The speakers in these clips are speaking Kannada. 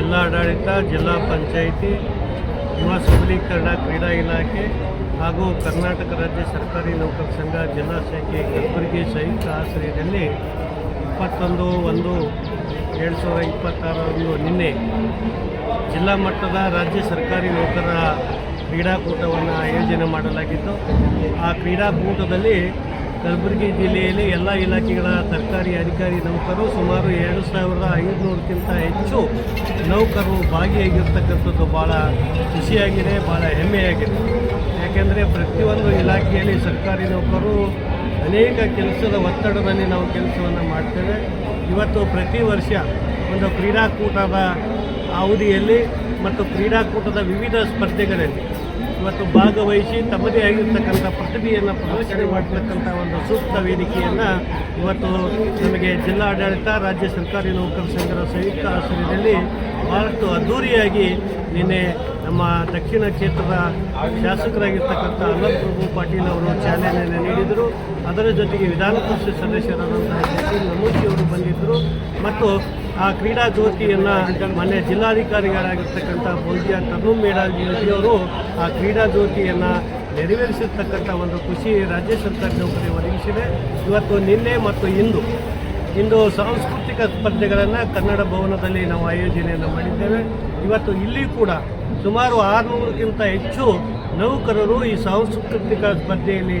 ಜಿಲ್ಲಾಡಳಿತ ಜಿಲ್ಲಾ ಪಂಚಾಯಿತಿ, ಯುವ ಸಬಲೀಕರಣ ಕ್ರೀಡಾ ಇಲಾಖೆ ಹಾಗೂ ಕರ್ನಾಟಕ ರಾಜ್ಯ ಸರ್ಕಾರಿ ನೌಕರ ಸಂಘ ಜಿಲ್ಲಾ ಶಾಖೆ ಕಲಬುರಗಿ ಸಂಯುಕ್ತ ಆಶ್ರಯದಲ್ಲಿ ಇಪ್ಪತ್ತೊಂದು ಒಂದು ಎರಡು ಸಾವಿರದ ಇಪ್ಪತ್ತಾರರಂದು ನಿನ್ನೆ ಜಿಲ್ಲಾ ಮಟ್ಟದ ರಾಜ್ಯ ಸರ್ಕಾರಿ ನೌಕರರ ಕ್ರೀಡಾಕೂಟವನ್ನು ಆಯೋಜನೆ ಮಾಡಲಾಗಿತ್ತು. ಆ ಕ್ರೀಡಾಕೂಟದಲ್ಲಿ ಕಲಬುರಗಿ ಜಿಲ್ಲೆಯಲ್ಲಿ ಎಲ್ಲ ಇಲಾಖೆಗಳ ಸರ್ಕಾರಿ ಅಧಿಕಾರಿ ನೌಕರರು ಸುಮಾರು ಎರಡು ಸಾವಿರದ ಐದುನೂರಕ್ಕಿಂತ ಹೆಚ್ಚು ನೌಕರರು ಭಾಗಿಯಾಗಿರ್ತಕ್ಕಂಥದ್ದು ಭಾಳ ಖುಷಿಯಾಗಿದೆ, ಭಾಳ ಹೆಮ್ಮೆಯಾಗಿದೆ. ಯಾಕೆಂದರೆ ಪ್ರತಿಯೊಂದು ಇಲಾಖೆಯಲ್ಲಿ ಸರ್ಕಾರಿ ನೌಕರರು ಅನೇಕ ಕೆಲಸದ ಒತ್ತಡದಲ್ಲಿ ನಾವು ಕೆಲಸವನ್ನು ಮಾಡ್ತೇವೆ. ಇವತ್ತು ಪ್ರತಿ ವರ್ಷ ಒಂದು ಕ್ರೀಡಾಕೂಟದ ಅವಧಿಯಲ್ಲಿ ಮತ್ತು ಕ್ರೀಡಾಕೂಟದ ವಿವಿಧ ಸ್ಪರ್ಧೆಗಳಲ್ಲಿ ಇವತ್ತು ಭಾಗವಹಿಸಿ ತಮ್ಮದೇ ಆಗಿರ್ತಕ್ಕಂಥ ಪ್ರತಿಭೆಯನ್ನು ಪ್ರದರ್ಶನ ಮಾಡತಕ್ಕಂಥ ಒಂದು ಸೂಕ್ತ ವೇದಿಕೆಯನ್ನು ಇವತ್ತು ನಮಗೆ ಜಿಲ್ಲಾಡಳಿತ, ರಾಜ್ಯ ಸರ್ಕಾರಿ ನೌಕರ ಸಂಘದ ಸಂಯುಕ್ತ ಆಶ್ರಯದಲ್ಲಿ ಭಾಳಷ್ಟು ಅದ್ಧೂರಿಯಾಗಿ ನಿನ್ನೆ ನಮ್ಮ ದಕ್ಷಿಣ ಕ್ಷೇತ್ರದ ಶಾಸಕರಾಗಿರ್ತಕ್ಕಂಥ ಪ್ರಭು ಪಾಟೀಲ್ ಅವರು ಚಾಲನೆಯನ್ನು ನೀಡಿದರು. ಅದರ ಜೊತೆಗೆ ವಿಧಾನ ಪರಿಷತ್ ಸದಸ್ಯರಾದಂತಹ ಜಗದೀಶ್ ನಮೂಜಿ ಅವರು ಬಂದಿದ್ದರು. ಮತ್ತು ಆ ಕ್ರೀಡಾ ಜ್ಯೋತಿಯನ್ನು ಮೊನ್ನೆ ಜಿಲ್ಲಾಧಿಕಾರಿಗಳಾಗಿರ್ತಕ್ಕಂಥ ಭೋಜ್ಯ ತನು ಮೇಡಾಜಿಯವರು ಆ ಕ್ರೀಡಾ ಜ್ಯೋತಿಯನ್ನು ನೆರವೇರಿಸಿರ್ತಕ್ಕಂಥ ಒಂದು ಖುಷಿ ರಾಜ್ಯ ಸರ್ಕಾರ ನೌಕರಿ ಒದಗಿಸಿದೆ. ಇವತ್ತು ನಿನ್ನೆ ಮತ್ತು ಇಂದು ಇಂದು ಸಾಂಸ್ಕೃತಿಕ ಸ್ಪರ್ಧೆಗಳನ್ನು ಕನ್ನಡ ಭವನದಲ್ಲಿ ನಾವು ಆಯೋಜನೆಯನ್ನು ಮಾಡಿದ್ದೇವೆ. ಇವತ್ತು ಇಲ್ಲಿ ಕೂಡ ಸುಮಾರು ಆರುನೂರಕ್ಕಿಂತ ಹೆಚ್ಚು ನೌಕರರು ಈ ಸಾಂಸ್ಕೃತಿಕ ಸ್ಪರ್ಧೆಯಲ್ಲಿ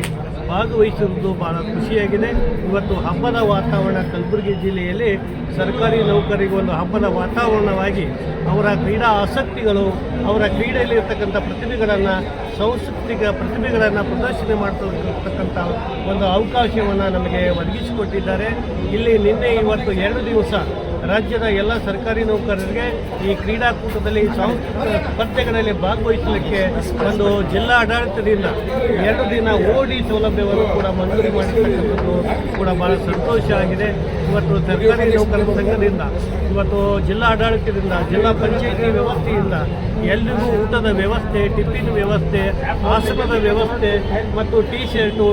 ಭಾಗವಹಿಸಿರುವುದು ಬಹಳ ಖುಷಿಯಾಗಿದೆ. ಇವತ್ತು ಹಬ್ಬದ ವಾತಾವರಣ ಕಲಬುರಗಿ ಜಿಲ್ಲೆಯಲ್ಲಿ ಸರ್ಕಾರಿ ನೌಕರಿಗೆ ಒಂದು ಹಬ್ಬದ ವಾತಾವರಣವಾಗಿ ಅವರ ಕ್ರೀಡಾ ಆಸಕ್ತಿಗಳು, ಅವರ ಕ್ರೀಡೆಯಲ್ಲಿರ್ತಕ್ಕಂಥ ಪ್ರತಿಭೆಗಳನ್ನು, ಸಾಂಸ್ಕೃತಿಕ ಪ್ರತಿಭೆಗಳನ್ನು ಪ್ರದರ್ಶನ ಮಾಡ್ತಕ್ಕಂಥ ಒಂದು ಅವಕಾಶವನ್ನು ನಮಗೆ ಒದಗಿಸಿಕೊಟ್ಟಿದ್ದಾರೆ. ಇಲ್ಲಿ ನಿನ್ನೆ ಇವತ್ತು ಎರಡು ದಿವಸ ರಾಜ್ಯದ ಎಲ್ಲ ಸರ್ಕಾರಿ ನೌಕರರಿಗೆ ಈ ಕ್ರೀಡಾಕೂಟದಲ್ಲಿ ಸಾಂಸ್ಕೃತಿಕ ಸ್ಪರ್ಧೆಗಳಲ್ಲಿ ಭಾಗವಹಿಸಲಿಕ್ಕೆ ಒಂದು ಜಿಲ್ಲಾ ಆಡಳಿತದಿಂದ ಎರಡು ದಿನ ಓಡಿ ಸೌಲಭ್ಯವನ್ನು ಕೂಡ ಮಂಜೂರಿ ಮಾಡಿರ್ತಕ್ಕಂಥದ್ದು ಕೂಡ ಬಹಳ ಸಂತೋಷ ಆಗಿದೆ. ಇವತ್ತು ಸರ್ಕಾರಿ ನೌಕರರ ಸಂಘದಿಂದ, ಇವತ್ತು ಜಿಲ್ಲಾ ಆಡಳಿತದಿಂದ, ಜಿಲ್ಲಾ ಪಂಚಾಯಿತಿ ವ್ಯವಸ್ಥೆಯಿಂದ ಎಲ್ಲರಿಗೂ ಊಟದ ವ್ಯವಸ್ಥೆ, ಟಿಫಿನ್ ವ್ಯವಸ್ಥೆ, ಆಸನದ ವ್ಯವಸ್ಥೆ ಮತ್ತು ಟಿ ಶರ್ಟು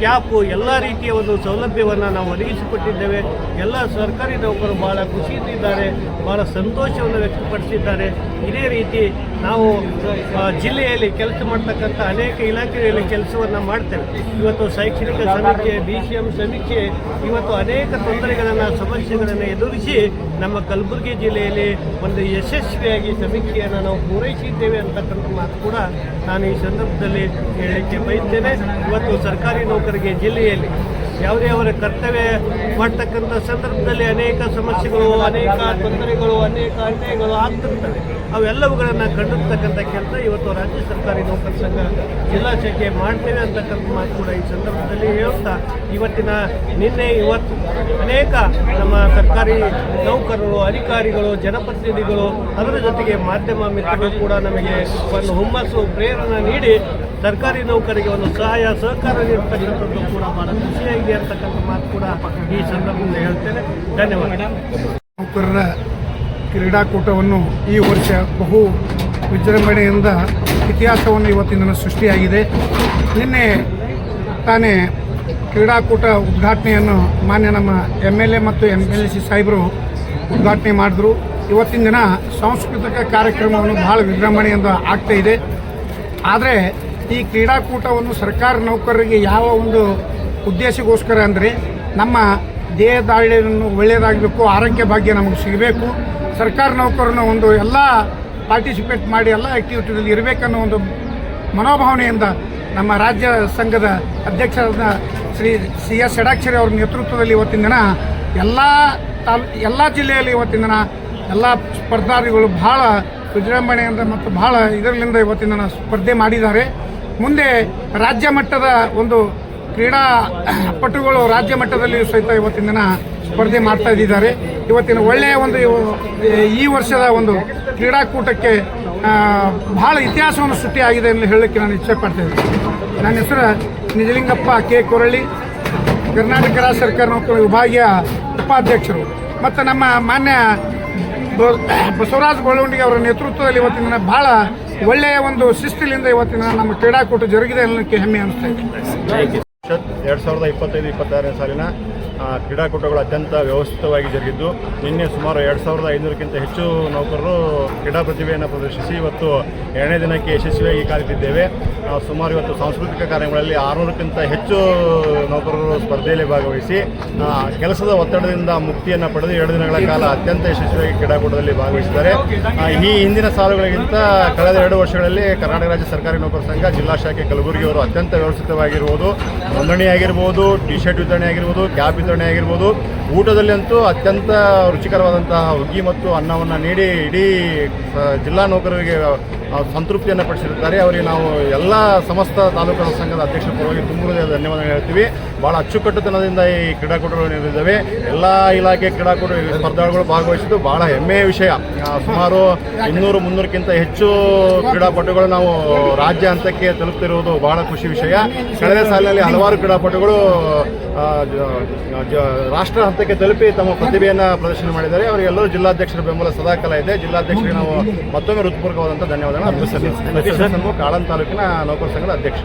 ಕ್ಯಾಪು, ಎಲ್ಲ ರೀತಿಯ ಒಂದು ಸೌಲಭ್ಯವನ್ನು ನಾವು ಒದಗಿಸಿಕೊಟ್ಟಿದ್ದೇವೆ. ಎಲ್ಲ ಸರ್ಕಾರಿ ನೌಕರರು ಬಹಳ ಖುಷಿಯಿಂದಿದ್ದಾರೆ, ಬಹಳ ಸಂತೋಷವನ್ನು ವ್ಯಕ್ತಪಡಿಸಿದ್ದಾರೆ. ಇದೇ ರೀತಿ ನಾವು ಜಿಲ್ಲೆಯಲ್ಲಿ ಕೆಲಸ ಮಾಡ್ತಕ್ಕಂಥ ಅನೇಕ ಇಲಾಖೆಗಳಲ್ಲಿ ಕೆಲಸವನ್ನು ಮಾಡ್ತೇವೆ. ಇವತ್ತು ಶೈಕ್ಷಣಿಕ ಸಮೀಕ್ಷೆ ಬಿ ಸಿ ಎಂ ಸಮೀಕ್ಷೆ, ಇವತ್ತು ಅನೇಕ ತೊಂದರೆಗಳನ್ನು, ಸಮಸ್ಯೆಗಳನ್ನು ಎದುರಿಸಿ ನಮ್ಮ ಕಲಬುರಗಿ ಜಿಲ್ಲೆಯಲ್ಲಿ ಒಂದು ಯಶಸ್ವಿಯಾಗಿ ಸಮೀಕ್ಷೆಯನ್ನು ನಾವು ಪೂರೈಸಿದ್ದೇವೆ ಅಂತಕ್ಕಂಥ ಮಾತು ಕೂಡ ನಾನು ಈ ಸಂದರ್ಭದಲ್ಲಿ ಹೇಳಲಿಕ್ಕೆ ಬಯಸ್ತೇನೆ. ಇವತ್ತು ಸರ್ಕಾರಿ ನೌಕರಿಗೆ ಜಿಲ್ಲೆಯಲ್ಲಿ ಯಾವುದೇ ಅವರ ಕರ್ತವ್ಯ ಮಾಡ್ತಕ್ಕಂಥ ಸಂದರ್ಭದಲ್ಲಿ ಅನೇಕ ಸಮಸ್ಯೆಗಳು ಅನೇಕ ತೊಂದರೆಗಳು, ಅನೇಕ ಅನ್ಯಾಯಗಳು ಆಗ್ತಿರ್ತವೆ. ಅವೆಲ್ಲವುಗಳನ್ನು ಕಂಡಿರ್ತಕ್ಕಂಥ ಕೆಲಸ ಇವತ್ತು ರಾಜ್ಯ ಸರ್ಕಾರಿ ನೌಕರ ಸಂಘ ಜಿಲ್ಲಾ ಶಾಖೆ ಮಾಡ್ತೇವೆ ಅಂತಕ್ಕಂಥ ಮಾತು ಕೂಡ ಈ ಸಂದರ್ಭದಲ್ಲಿ ಹೇಳ್ತಾ ಇವತ್ತಿನ ನಿನ್ನೆ ಇವತ್ತು ಅನೇಕ ನಮ್ಮ ಸರ್ಕಾರಿ ನೌಕರರು, ಅಧಿಕಾರಿಗಳು, ಜನಪ್ರತಿನಿಧಿಗಳು ಅದರ ಜೊತೆಗೆ ಮಾಧ್ಯಮ ಮಿತ್ರರು ಕೂಡ ನಮಗೆ ಒಂದು ಹುಮ್ಮಸ್ಸು, ಪ್ರೇರಣೆ ನೀಡಿ ಸರ್ಕಾರಿ ನೌಕರಿಗೆ ಒಂದು ಸಹಾಯ, ಸಹಕಾರ ನೀಡ್ತಕ್ಕಂಥದ್ದು ಕೂಡ ಬಹಳ ಖುಷಿಯಾಗಿದೆ ಅಂತಕ್ಕಂಥ ಮಾತು ಕೂಡ ಈ ಸಂದರ್ಭದಲ್ಲಿ ಹೇಳ್ತೇನೆ. ಧನ್ಯವಾದ. ನೌಕರರ ಕ್ರೀಡಾಕೂಟವನ್ನು ಈ ವರ್ಷ ಬಹು ವಿಜೃಂಭಣೆಯಿಂದ ಇತಿಹಾಸವನ್ನು ಇವತ್ತಿನ ಸೃಷ್ಟಿಯಾಗಿದೆ. ನಿನ್ನೆ ತಾನೇ ಕ್ರೀಡಾಕೂಟ ಉದ್ಘಾಟನೆಯನ್ನು ಮಾನ್ಯ ನಮ್ಮ ಎಂ ಎಲ್ ಎ ಮತ್ತು ಎಂ ಎಲ್ ಸಿ ಸಾಹೇಬರು ಉದ್ಘಾಟನೆ ಮಾಡಿದ್ರು. ಇವತ್ತಿನ ದಿನ ಸಾಂಸ್ಕೃತಿಕ ಕಾರ್ಯಕ್ರಮವನ್ನು ಬಹಳ ವಿಜೃಂಭಣೆಯಿಂದ ಆಗ್ತಾ ಇದೆ. ಆದರೆ ಈ ಕ್ರೀಡಾಕೂಟವನ್ನು ಸರ್ಕಾರ ನೌಕರರಿಗೆ ಯಾವ ಒಂದು ಉದ್ದೇಶಗೋಸ್ಕರ ಅಂದರೆ ನಮ್ಮ ದೇಹದಾಳಿಯನ್ನು ಒಳ್ಳೆಯದಾಗಬೇಕು, ಆರೋಗ್ಯ ಭಾಗ್ಯ ನಮಗೆ ಸಿಗಬೇಕು. ಸರ್ಕಾರಿ ನೌಕರನ ಒಂದು ಎಲ್ಲ ಪಾರ್ಟಿಸಿಪೇಟ್ ಮಾಡಿ ಎಲ್ಲ ಆ್ಯಕ್ಟಿವಿಟಿಯಲ್ಲಿ ಇರಬೇಕನ್ನೋ ಒಂದು ಮನೋಭಾವನೆಯಿಂದ ನಮ್ಮ ರಾಜ್ಯ ಸಂಘದ ಅಧ್ಯಕ್ಷರಾದ ಶ್ರೀ ಸಿ ಎಸ್ ಷಡಾಕ್ಷರಿ ಅವರ ನೇತೃತ್ವದಲ್ಲಿ ಇವತ್ತಿನ ದಿನ ಎಲ್ಲ ತಾಲೂ, ಎಲ್ಲ ಜಿಲ್ಲೆಯಲ್ಲಿ ಇವತ್ತಿನ ದಿನ ಎಲ್ಲ ಸ್ಪರ್ಧಾರ್ಥಿಗಳು ಬಹಳ ವಿಜೃಂಭಣೆಯಿಂದ ಮತ್ತು ಬಹಳ ಇದರಲ್ಲಿಂದ ಇವತ್ತಿನ ಸ್ಪರ್ಧೆ ಮಾಡಿದ್ದಾರೆ. ಮುಂದೆ ರಾಜ್ಯ ಮಟ್ಟದ ಒಂದು ಕ್ರೀಡಾ ಪಟುಗಳು ರಾಜ್ಯ ಮಟ್ಟದಲ್ಲಿ ಸಹಿತ ಇವತ್ತಿನ ದಿನ ಸ್ಪರ್ಧೆ ಮಾಡ್ತಾ ಇದ್ದಾರೆ. ಇವತ್ತಿನ ಒಳ್ಳೆಯ ಒಂದು ಈ ವರ್ಷದ ಒಂದು ಕ್ರೀಡಾಕೂಟಕ್ಕೆ ಬಹಳ ಇತಿಹಾಸವನ್ನು ಸೃಷ್ಟಿಯಾಗಿದೆ ಎಂದು ಹೇಳಲಿಕ್ಕೆ ನಾನು ಇಚ್ಛೆ ಪಡ್ತೇನೆ ನನ್ನ ಹೆಸರು ನಿಜಲಿಂಗಪ್ಪ ಕೆ. ಕೊರಳ್ಳಿ ಕರ್ನಾಟಕ ರಾಜ್ಯ ಸರ್ಕಾರ ನೌಕರ ವಿಭಾಗೀಯ ಉಪಾಧ್ಯಕ್ಷರು. ಮತ್ತು ನಮ್ಮ ಮಾನ್ಯ ಬಸವರಾಜ ಗೊಳಗುಂಡಿಗೆ ಅವರ ನೇತೃತ್ವದಲ್ಲಿ ಇವತ್ತಿನ ದಿನ ಬಹಳ ಒಳ್ಳೆಯ ಒಂದು ಶಿಸ್ತಿಲಿಂದ ಇವತ್ತಿನ ನಮ್ಮ ಕ್ರೀಡಾಕೂಟ ಜರುಗಿದೆ ಅನ್ನೋಕ್ಕೆ ಹೆಮ್ಮೆ ಅನಿಸ್ತಾ ಇದೆ. ಎರಡು ಸಾವಿರದ ಇಪ್ಪತ್ತೈದು ಇಪ್ಪತ್ತಾರನೇ ಸಾಲಿನ ಕ್ರೀಡಾಕೂಟಗಳು ಅತ್ಯಂತ ವ್ಯವಸ್ಥಿತವಾಗಿ ಜರುಗಿದ್ದು, ನಿನ್ನೆ ಸುಮಾರು ಎರಡು ಸಾವಿರದ ಐನೂರಕ್ಕಿಂತ ಹೆಚ್ಚು ನೌಕರರು ಕ್ರೀಡಾ ಪ್ರತಿಭೆಯನ್ನು ಪ್ರದರ್ಶಿಸಿ ಇವತ್ತು ಎರಡನೇ ದಿನಕ್ಕೆ ಯಶಸ್ವಿಯಾಗಿ ಕಾಲಿಟ್ಟಿದ್ದೇವೆ. ಸುಮಾರು ಇವತ್ತು ಸಾಂಸ್ಕೃತಿಕ ಕಾರ್ಯಗಳಲ್ಲಿ ಆರುನೂರಕ್ಕಿಂತ ಹೆಚ್ಚು ನೌಕರರು ಸ್ಪರ್ಧೆಯಲ್ಲಿ ಭಾಗವಹಿಸಿ ಕೆಲಸದ ಒತ್ತಡದಿಂದ ಮುಕ್ತಿಯನ್ನು ಪಡೆದು ಎರಡು ದಿನಗಳ ಕಾಲ ಅತ್ಯಂತ ಯಶಸ್ವಿಯಾಗಿ ಕ್ರೀಡಾಕೂಟದಲ್ಲಿ ಭಾಗವಹಿಸಿದ್ದಾರೆ. ಈ ಹಿಂದಿನ ಸಾಲುಗಳಿಗಿಂತ ಕಳೆದ ಎರಡು ವರ್ಷಗಳಲ್ಲಿ ಕರ್ನಾಟಕ ರಾಜ್ಯ ಸರ್ಕಾರಿ ನೌಕರ ಸಂಘ, ಜಿಲ್ಲಾ ಶಾಖೆ, ಕಲಬುರಗಿಯವರು ಅತ್ಯಂತ ವ್ಯವಸ್ಥಿತವಾಗಿರುವುದು. ನೋಂದಣಿ ಆಗಿರ್ಬೋದು ಟಿ ಶರ್ಟ್ ವಿತರಣೆ ಆಗಿರ್ಬೋದು ಕ್ಯಾಬ್ ವಿತರಣೆ ಆಗಿರ್ಬೋದು ಊಟದಲ್ಲಿ ಅಂತೂ ಅತ್ಯಂತ ರುಚಿಕರವಾದಂತಹ ಹುಗ್ಗಿ ಮತ್ತು ಅನ್ನವನ್ನು ನೀಡಿ ಇಡೀ ಜಿಲ್ಲಾ ನೌಕರರಿಗೆ ಸಂತೃಪ್ತಿಯನ್ನು ಪಡಿಸಿರುತ್ತಾರೆ. ಅವರಿಗೆ ನಾವು ಎಲ್ಲ ಸಮಸ್ತ ತಾಲೂಕು ಸಂಘದ ಅಧ್ಯಕ್ಷರ ಪರವಾಗಿ ತುಂಬ ಧನ್ಯವಾದ ಹೇಳ್ತೀವಿ. ಭಾಳ ಅಚ್ಚುಕಟ್ಟುತನದಿಂದ ಈ ಕ್ರೀಡಾಕೂಟಗಳು ನಡೆದಿದ್ದಾವೆ. ಎಲ್ಲ ಇಲಾಖೆ ಕ್ರೀಡಾಕೂಟ ಸ್ಪರ್ಧಾಳುಗಳು ಭಾಗವಹಿಸಿದ್ದು ಭಾಳ ಹೆಮ್ಮೆಯ ವಿಷಯ. ಸುಮಾರು ಇನ್ನೂರು ಮುನ್ನೂರಕ್ಕಿಂತ ಹೆಚ್ಚು ಕ್ರೀಡಾಪಟುಗಳು ನಾವು ರಾಜ್ಯ ಹಂತಕ್ಕೆ ತಲುಪ್ತಿರುವುದು ಬಹಳ ಖುಷಿ ವಿಷಯ. ಕಳೆದ ಸಾಲಿನಲ್ಲಿ ಹಲವಾರು ಕ್ರೀಡಾಪಟುಗಳು ರಾಷ್ಟ್ರ ಹಂತಕ್ಕೆ ತಲುಪಿ ತಮ್ಮ ಪ್ರತಿಭೆಯನ್ನು ಪ್ರದರ್ಶನ ಮಾಡಿದ್ದಾರೆ. ಅವರಿಗೆಲ್ಲರೂ ಜಿಲ್ಲಾಧ್ಯಕ್ಷರ ಬೆಂಬಲ ಸದಾಕಾಲ ಇದೆ. ಜಿಲ್ಲಾಧ್ಯಕ್ಷರಿಗೆ ನಾವು ಮತ್ತೊಮ್ಮೆ ಹೃತ್ಪೂರ್ವಕವಾದಂಥ ಧನ್ಯವಾದಗಳನ್ನು ಸನ್ಮುಖ ಆಳಂದ್ ತಾಲೂಕಿನ ನೌಕರ ಸಂಘದ ಅಧ್ಯಕ್ಷ